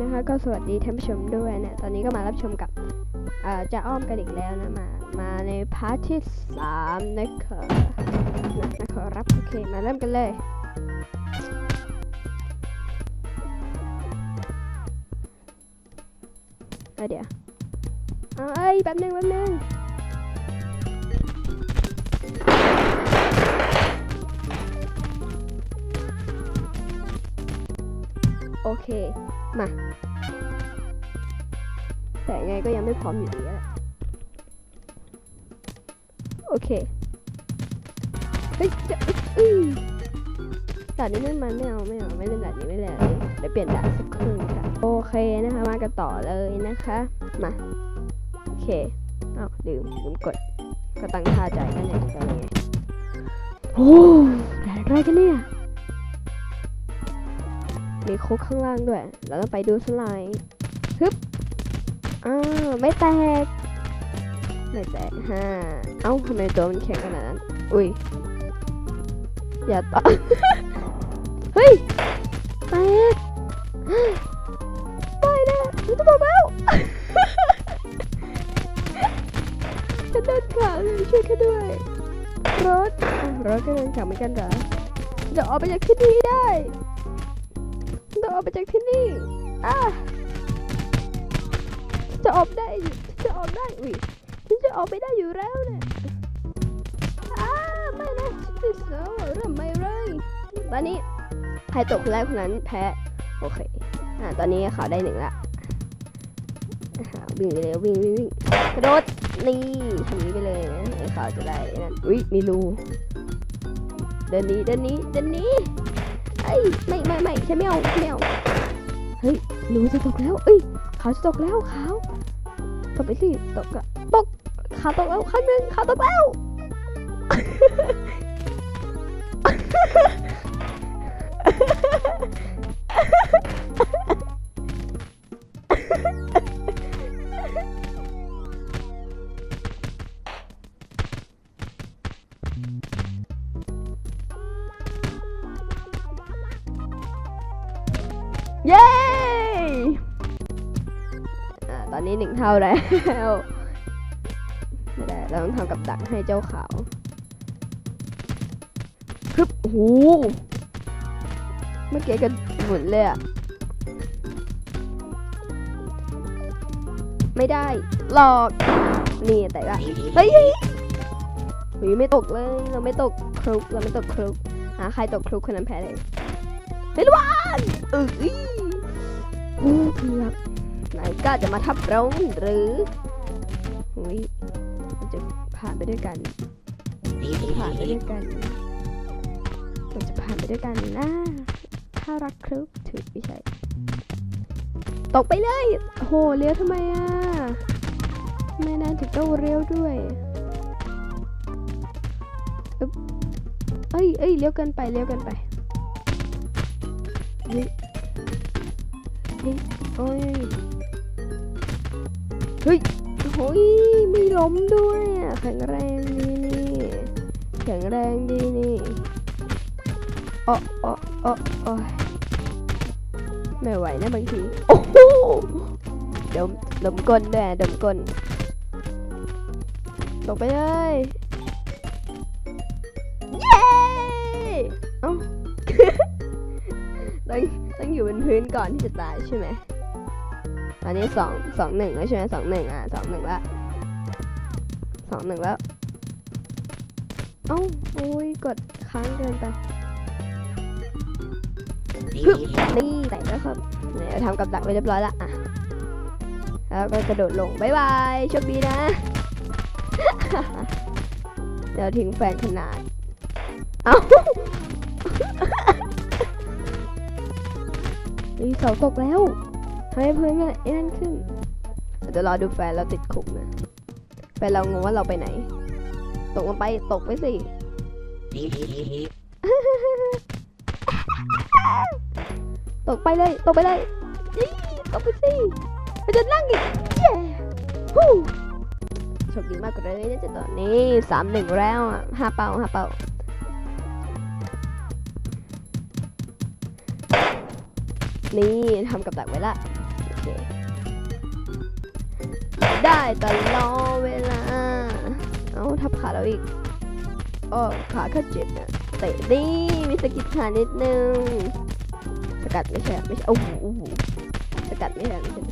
นะคะก็สวัสดีท่านผู้ชมด้วยเนี่ยตอนนี้ก็มารับชมกับเอ่อจะอ้อมกันอีกแล้วนะมามาในพาร์ทที่สามนะคะนะนะรับโอเคมาเริ่มกันเลยเอาเดี๋ยวเอาเอ้ยแป๊บนึงแป๊บนึง อเค มา แต่ยังไงก็ยังไม่พร้อมอยู่ดีอะโอเค เฮ้ยจะอื้อด่านนี้ไม่มันไม่เอาไม่เอาไม่เล่นด่านนี้ไม่เล่นเดี๋ยวเปลี่ยนด่านสักครึ่งค่ะโอเคนะคะ มากันต่อเลยนะคะ มา โอเคอ้าวลืมลืมกดก็ตั้งค่าใจนั่นเองแต่ยังไงโอ้ด่านอะไรกันเนี่ย มีคุกข้างล่างด้วย เราต้องไปดูสไลด์ฮึบอ้าวไม่แตกไม่แตกฮ่าเอ้าทำไมตัวมันแข็งขนาดนั้น อุ้ย อย่าต่อเฮ้ยแตกไปนะฉันจะบอกแล้วฉันเดินขาเลยช่วยกันด้วย รถ รถก็เดินขาเหมือนกันเหรอจะออกไปจากที่นี่ได้ ออกไปจากที่นี่อะจะออกได้จะออกได้อุ้ยฉันจะออกไปได้อยู่แล้วเนี่ยอ้าไม่นะฉันติดเสาเริ่มไม่เลยตอนนี้ใครตกคนแรกคนนั้นแพ้โอเคอ่าตอนนี้เขาได้หนึ่งละวิ่งไปเลยวิ่งวิ่งวิ่งกระโดดนี่ทำนี้ไปเลยนะให้เขาจะได้นั่นอุ้ยมีรูเดินนี้เดินนี้เดินนี้ อ้ยไม่ไม่ไม่ฉันไม่เอาฉันไม่เอาเฮ้ยหนูจะตกแล้ว เอ้ยเขาจะตกแล้วเขาตกไปสิตกอะตกขาตกแล้วขั้นหนึ่งขาตกแล้ว เย้ตอนนี้หนึ่งเท่าแล้วไม่ได้เราต้องทำกับดักให้เจ้าขาวฮึบโอ้โหเมื่อกี้กันหมุนเลยอะไม่ได้ หลอก นี่แต่ละเฮ้ยเฮ้ยไม่ตกเลย เราไม่ตกครุก เราไม่ตกครุกอ่าใครตกครุกคนนั้นแพ้เลยเฮ้ยระวังเออ อีโอ้เกือบไหนกล้าจะมาทับเราหรือหุยจะผ่านไปด้วยกันจะผ่านไปด้วยกันเราจะผ่านไปด้วยกันนะถ้ารักครุกถือไม่ใช่ตกไปเลยโหเลี้ยวทำไมอะไม่นานถึงต้องเลี้ยวด้วยอึ๊บเอ้ยเอ้ยเลี้ยวกินไปเลี้ยวกินไปเฮ้ย เฮ้ยโอ้ยเฮ้ยโอ้ยไม่ล้มด้วยอะแข็งแรงดีนี่แข็งแรงดีนี่อ๋ออ๋ออ๋อโอ้ยไม่ไหวนะบางทีโอ้โหดมดมก้นด้วยดมก้นตกไปเลย บนพื้นก่อนที่จะตายใช่ไหมตอนนี้สองสองหนึ่งแล้วใช่ไหมสองหนึ่งอะสองหนึ่งแล้วสองหนึ่งแล้ว เอ้าโอ้ยกดค้างเกินไปฮึบนี่แต่แล้วครับเนี่ยทำกับดักไว้เรียบร้อยละอะแล้วก็กระโดดลงบายบายโชคดีนะ เดี๋ยวทิ้งแฟนขนาด เอ้า นี่เสาตกแล้วทำไมเพื่อนเนี่ยไอ้นั่นขึ้นเดี๋ยวรอดูแฟนเราติดคุกนะแฟนเรางงว่าเราไปไหน ตกลงไปตกไปสิตกไปเลยตกไปเลยตกไปสิไปจะนั่งอีกเย้ฮู้โชคดีมากเลยนะจ๊ะตอนนี้สามหนึ่งแล้วอะห้าเป้าห้าเป้า นี่ทำกับดักไว้ละโอเคได้ตลอดเวลา เอาทับขาเราอีกโอ้ขาก็เจ็บนะเตะดิมีสกิดขานิดนึง สกัดไม่ใช่ไม่ใช่โอ้โหสกัดไม่ใช่ไม่ใช่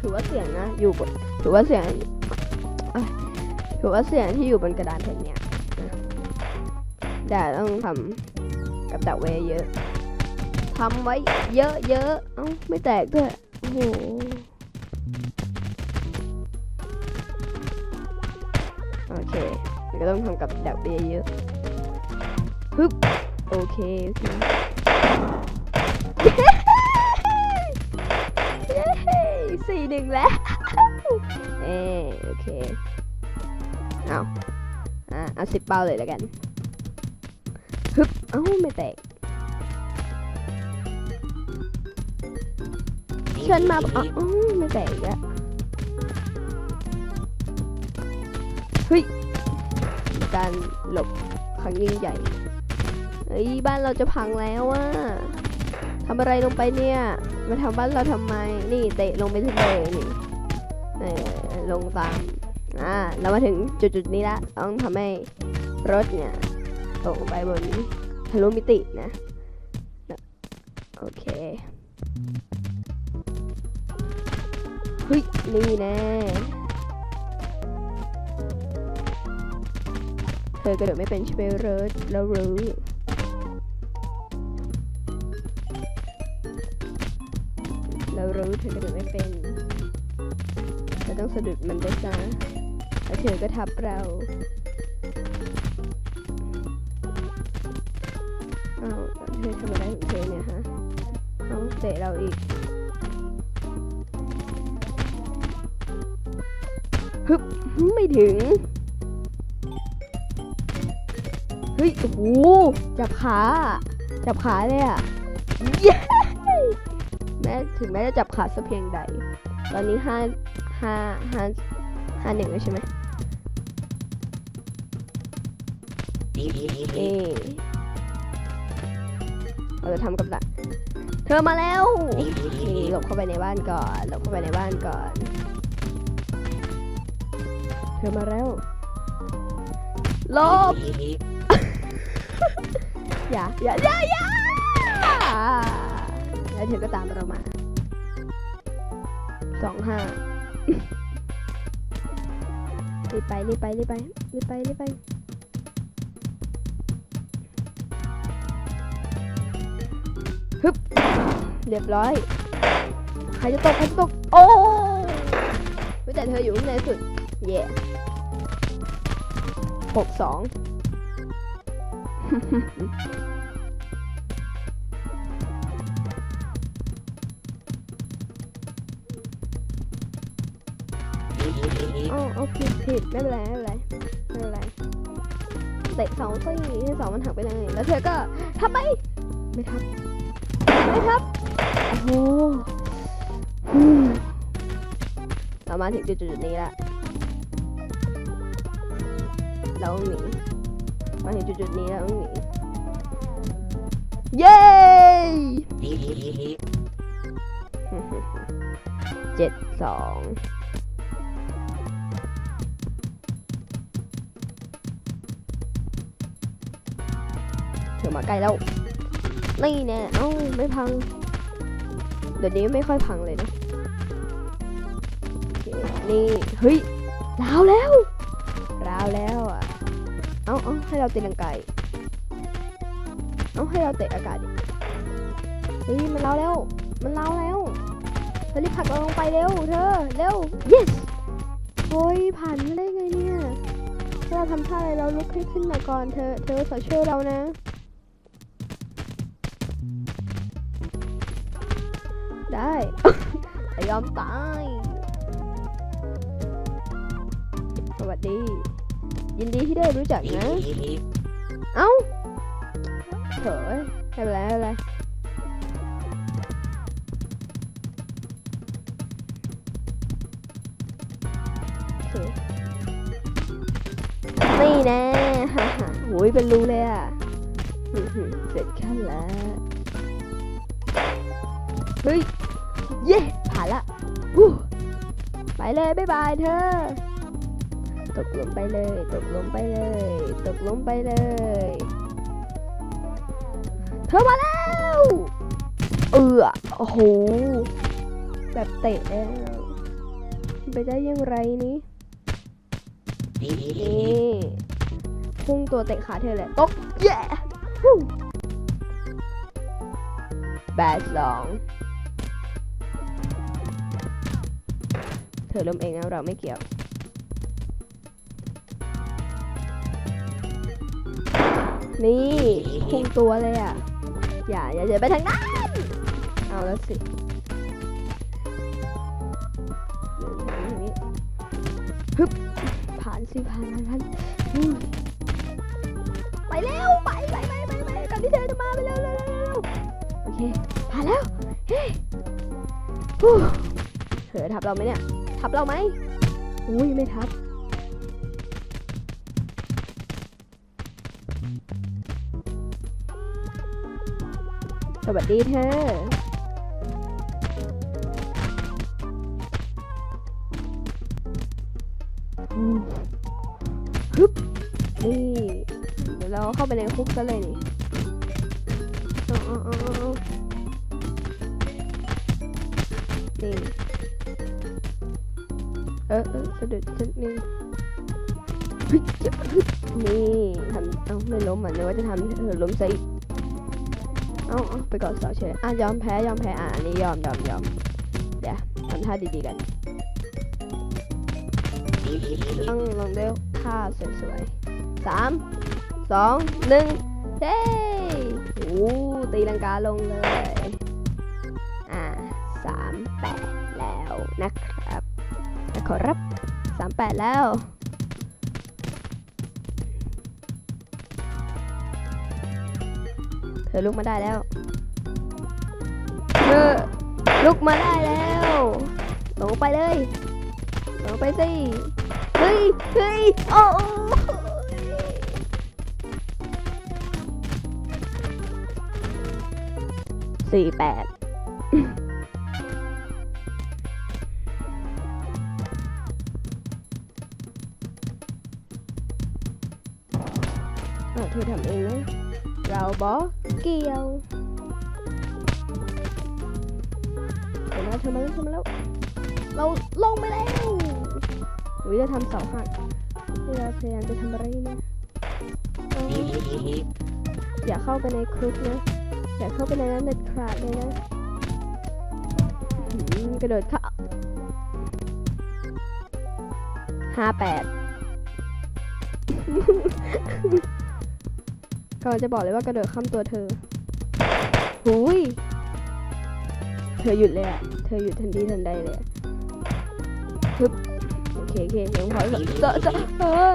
ถือว่าเสียงนะ อยู่บนถือว่าเสียงถือว่าเสียงที่อยู่บนกระดานแผ่นเนี้ยแต่ต้องทำกับดักไว้เยอะ ทำไว้เยอะเยอะๆ เอ้าไม่แตกด้วย โอ้โห โอเคก็ต้องทำกับดักไว้เยอะๆฮึบ โอเค โอเคเย้สี่หนึ่งแล้ว เออโอเค เอาอะเอาสิบเป้าเลยแล้วกัน ฮึบ เอ้าไม่แตก เชิญมาอ๋อออไม่แตกอีกแล้วเฮ้ยการหลบครั้งยิ่งใหญ่เฮ้ยบ้านเราจะพังแล้วอะทำอะไรลงไปเนี่ย มาทำบ้านเราทำไม นี่เตะลงไปทะเลนี่เออลงตามอ่าเรามาถึงจุดจุดๆนี้ละต้องทำให้รถเนี่ยตกไปบนทะลุมิตินะ โอเคเฮ้ย นี่แน่เธอกระโดดไม่เป็นใช่ไหมเริร์ดแล้วรู้เรารู้เธอกระโดดไม่เป็นเราต้องสะดุดมันได้ซะแล้วเธอก็ทับเราเอาเธอทำอะไรของเธอเนี่ยฮะเอาเตะเราอีก ฮึบไม่ถึง เฮ้ย โอ้โห จับขา จับขาเลยอะเย้แม้ถึงแม้จะจับขาดสักเพียงใด ตอนนี้ห้าห้าห้าห้าหนึ่งแล้วใช่ไหมเอเราจะทำกับดัก เธอมาแล้วนี่หลบเข้าไปในบ้านก่อน หลบเข้าไปในบ้านก่อน เธอมาแล้วหลบอย่าอย่าอย่าอย่าแล้วเธอก็ตามเรามาสองห้ารีบไปรีบไปรีบไปรีบไปรีบไปฮึบเรียบร้อย ใครจะตกใครจะตก โอ้ยแต่เธออยู่ข้างในสุด เย่ หกสองอ๋อเอาผิดผิดไม่เป็นไรไม่เป็นไรไม่เป็นไรเตะเสาซิให้เสามันหักไปทางไหนแล้วเธอก็ทับไป ไม่ทับ ไม่ทับ โอ้โหอืมเรามาถึงจุดจุดๆนี้ละ เราต้องหนีมาถึงจุดๆนี้แล้วต้องหนีเย้เจ็ดสองเธอมาใกล้แล้วนี่แน่เอ้าไม่พัง เดี๋ยวนี้ไม่ค่อยพังเลยนะนี่ เฮ้ยราวแล้วราวแล้ว เอ้าเอ้าให้เราเตีลังกายเอ้าให้เราเตะอากาศดิเฮ้ยมันราแล้ว มันราแล้วเธอรีบผลักเราลงไปเร็วเธอเร็ว yes โอ้ยผ่านได้ไงเนี่ยถ้าเราทำท่าอะไรเราลุกให้ขึ้นมาก่อนเธอเธอขอช่วยเรานะ ได้แต่ยอมตาย สวัสดี ยินดีที่ได้รู้จักนะเอ้าเถอยไม่เป็นไรไม่เป็นไรโอเคนี่แน่ฮ่าฮ่าโหยเป็นรูเลยอะอื้อหือเสร็จขั้นแล้ว เฮ้ย เย่ผ่านละวู้ไปเลย บ๊ายบายเธอ ตกลุมไปเลย ตกลุมไปเลย ตกลุมไปเลย เธอมาแล้ว เออโอ้โห แบบเตะแล้วไปได้ยังไรนี้นี่พุ่งตัวเตะขาเธอเลยตกเย้ฮู้แบดสองเธอล้มเองนะเราไม่เกี่ยว นี่พุ่งตัวเลยอะ อย่าอย่าอย่าไปทางนั้น เอาแล้วสิเดินทางนี้ฮึบผ่านสิผ่านผ่านผ่านไปเร็วไปไปไปไปไปก่อนที่เธอจะมาไปเร็วเร็วเร็วเร็วโอเคผ่านแล้วเฮ้ยฮู้เธอทับเราไหมเนี่ยทับเราไหมอุ้ยไม่ทับ สวัสดีเธอ ฮึบ นี่ เดี๋ยวเราเข้าไปในคุกซะเลยนี่เออเออาเอานี่ เออเออสะดุดสักนิด นี่ทำเอาไม่ล้มอะนึกว่าจะทำเออล้มซะอีกเอาเอาไปกอนเสาเฉยอะยอมแพ้ยอมแพ้อะอันนี้ยอมยอมยอมเดี๋ยวทำท่าดีๆกันต้องลงด้วยท่าสวยๆสามสองหนึ่งเฮ้โอ้ตีลังกาลงเลยอ่าสามแปดแล้วนะครับขอรับสามแปดแล้ว เธอลุกมาได้แล้วเธอลุกมาได้แล้วลงไปเลยลงไปสิ เฮ้ยเฮ้ยโอ้สี่แปด บอเกี่ยวเห็นไหมเธอมาแล้วเธอมาแล้ว เราลงไปแล้วอุ้ยจะทำเสาหักเราพยายามจะทำอะไรนะอาอย่าเข้าไปในคุกนะ อย่าเข้าไปในนั้นเด็ดขาดเลยนะ กระโดดเข้าห้าแปด ก็จะบอกเลยว่ากระโดดข้ามตัวเธอหุยเธอหยุดเลยอะเธอหยุดทันทีทันใดเลยอะฮึบโอเคโอเคยังพอเจาะเจาะเออ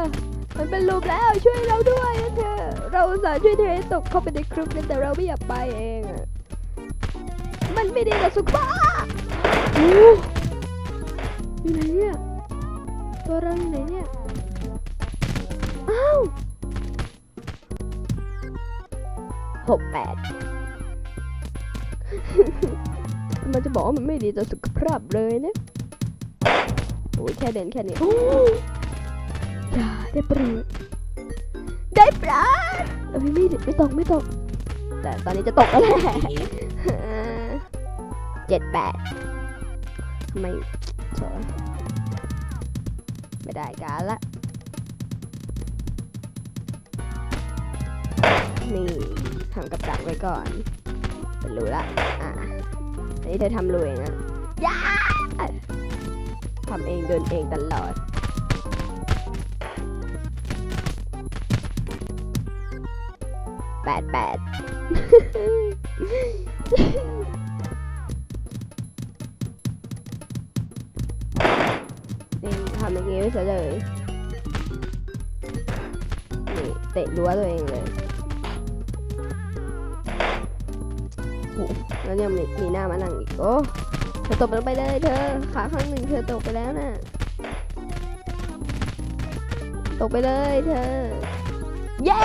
มันเป็นลูปแล้วช่วยเราด้วยนะเธอ เราสาช่วยเธอให้ตกเข้าไปในครุกนั้นแต่เราไม่อยากไปเองอะมันไม่ดีกับสุขภาพอยู่ไหนเนี่ย ตัวเราอยู่ไหนเนี่ย อ้าว หกแปดมันจะบอกว่ามันไม่ดีต่อสุขภาพเลยนะโอ้ยแค่เดินแค่นี้โอ้ยอย่าได้โปรดได้โปรดเอ้ยไม่ไม่ตกไม่ตก แต่ตอนนี้จะตกแล้วแหละเจ็ดแปดทำไมโถไม่ได้การละนี่ ทำกับดักไว้ก่อนเป็นรูละอะอันนี้เธอทำรูเองอะยาทำเองเดินเองตลอดแปดแปดนี่ทำอย่างนี้ไว้ซะเลยนี่เตะรั้วตัวเองเลย วยังมีหน้ามานั่งอีกโอ้เธอตกลงไปเลยเธอขาข้างหนึ่งเธอตกไปแล้วนะ่ะตกไปเลยเธอ เย้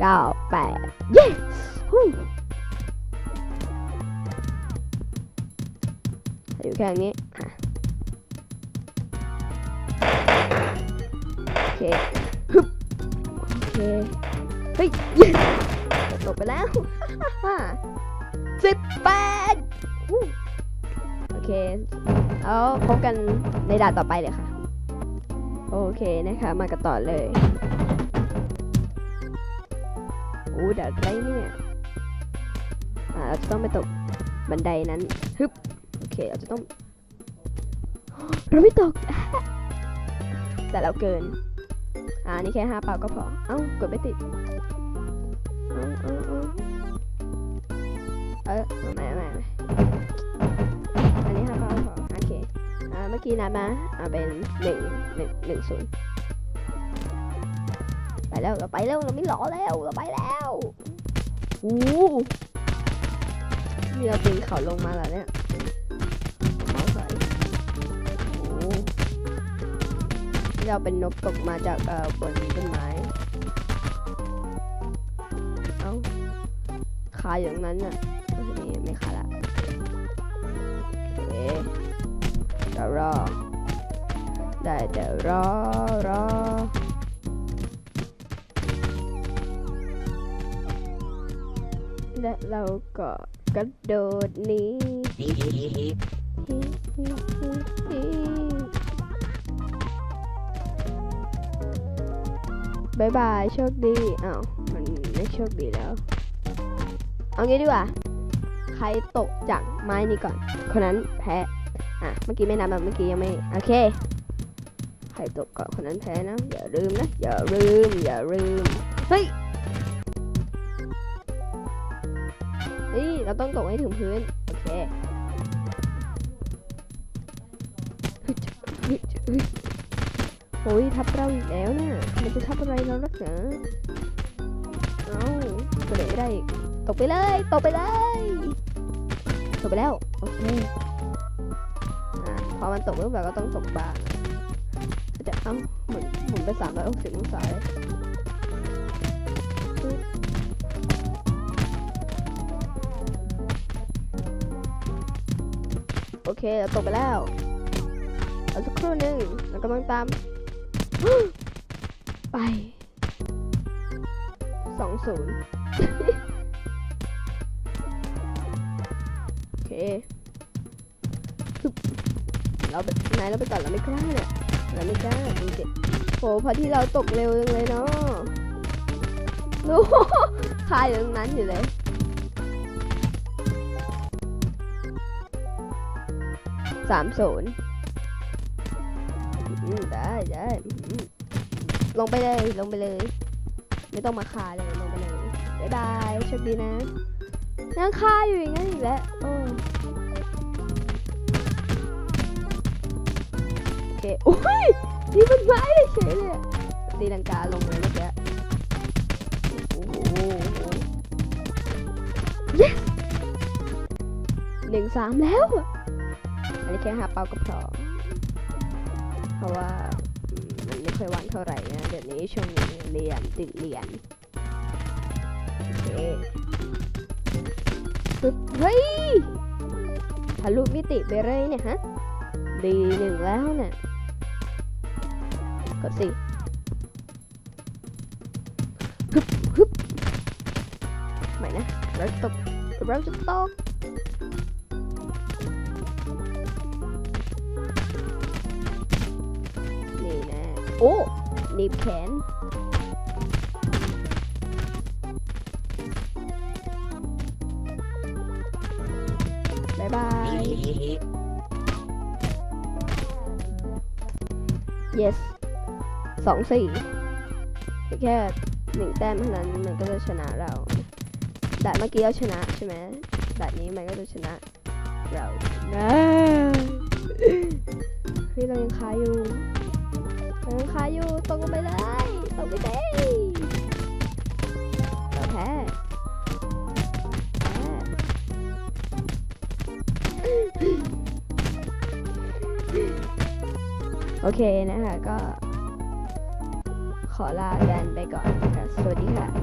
เก้าแปดเย้อยู่แค่นี้โอเคฮึบโอเค เฮ้ย yes ตกไปแล้วสิบแปดโอเคแล้วพบกันในด่านต่อไปเลยค่ะ โอเคนะคะ มากันต่อเลยโอ้ด่านไรเนี่ยอ่าเราจะต้องไปตกบันไดนั้นฮึบโอเคเราจะต้องเราไม่ตก แต่เราเกิน อ่านี่แค่ห้าเปล่าก็พอ เอ้ากดไม่ติด เอ้าเอ้าเอ้าเออเอาใหม่เอาม่เอาใหม่อันนี้ห้าเปล่าพอโอเคอ่าเมื่อกี้นับมาอ่าเป็นหนึ่งหนึ่งหนึ่งศูนย์ไปแล้วเราไปแล้วเราไม่รอแล้วเราไปแล้วโอ้โหนี่เราปีนเขาลงมาแล้วเนี่ยเขาใส่โอ้โหนี่เราเป็นนกตกมาจากเอ่อบนต้นไม้ คาอย่างนั้นน่ะอันนี้ไม่คาละโอเคเดี๋ยวรอ ได้เดี๋ยวรอรอและเราก็กระโดดนี้บายบายโชคดีอ้าวมันไม่โชคดีแล้ว เอางี้ดีกว่า ใครตกจากไม้นี้ก่อน คนนั้นแพ้ อะ เมื่อกี้ไม่นับแบบเมื่อกี้ยังไม่ โอเค ใครตกก่อนคนนั้นแพ้นะ อย่าลืมนะ อย่าลืม อย่าลืม เฮ้ย นี่เราต้องตกให้ถึงพื้น โอเคโอ้ยทับเราอีกแล้วเนี่ยมันจะทับอะไรเรานักหนาเอ้ากระโดดไม่ได้อีก ตกไปเลยตกไปเลยตกไปแล้ว โอเคอ่าพอมันตกปุ๊บเราก็ต้องตกบางจะเอ้าหมุนหมุนไปสามร้อยหกสิบองศาเลยโอเคเราตกไปแล้วเอาสักครู่หนึ่งเรากำลังตาม ไปสองศูนย์ เราไหนเราไปก่อนเราไม่กล้าเนี่ยเราไม่กล้าจริงๆโหพอที่เราตกเร็วจังเลยเนาะโอ้โหคาอยู่ตรงนั้นอยู่เลยสามศูนย์ได้ได้ลงไปเลยลงไปเลย ไม่ต้องมาคาเลยลงไปเลย บ๊ายบายโชคดีนะ ยังคาอยู่อย่างนั้นอีกแล้วโอ้โอเคโอ้ยนี่มันไม้เลยเฉยเลยตีลังกาลงเลยเมื่อกี้โอ้โห yes หนึ่งสามแล้วอันนี้แค่หาเป้าก็พอเพราะว่ามมันไม่ค่อยว่างเท่าไหร่นะเดี๋ยวนี้ช่วงนี้เรียนติดเรียนโอเค ปึ๊บเฮ้ยทะลุมิติไปเลยเนี่ยฮะดีหนึ่งแล้วเนี่ยกดสิฮึบฮึบไม่นะเราจะตกเราจะตกนี่นะโอ้หนีบแขน yes สองสี่แค่หนึ่งแต้มเท่านั้นมันก็จะชนะเราด่านเมื่อกี้เราชนะใช่ไหมด่านนี้มันก็จะชนะเรานะเฮ้ยเรายังคาอยู่เรายังคาอยู่ตกลงไปเลยตกไปเลย โอเคนะคะก็ขอลากันไปก่อนนะคะสวัสดีค่ะ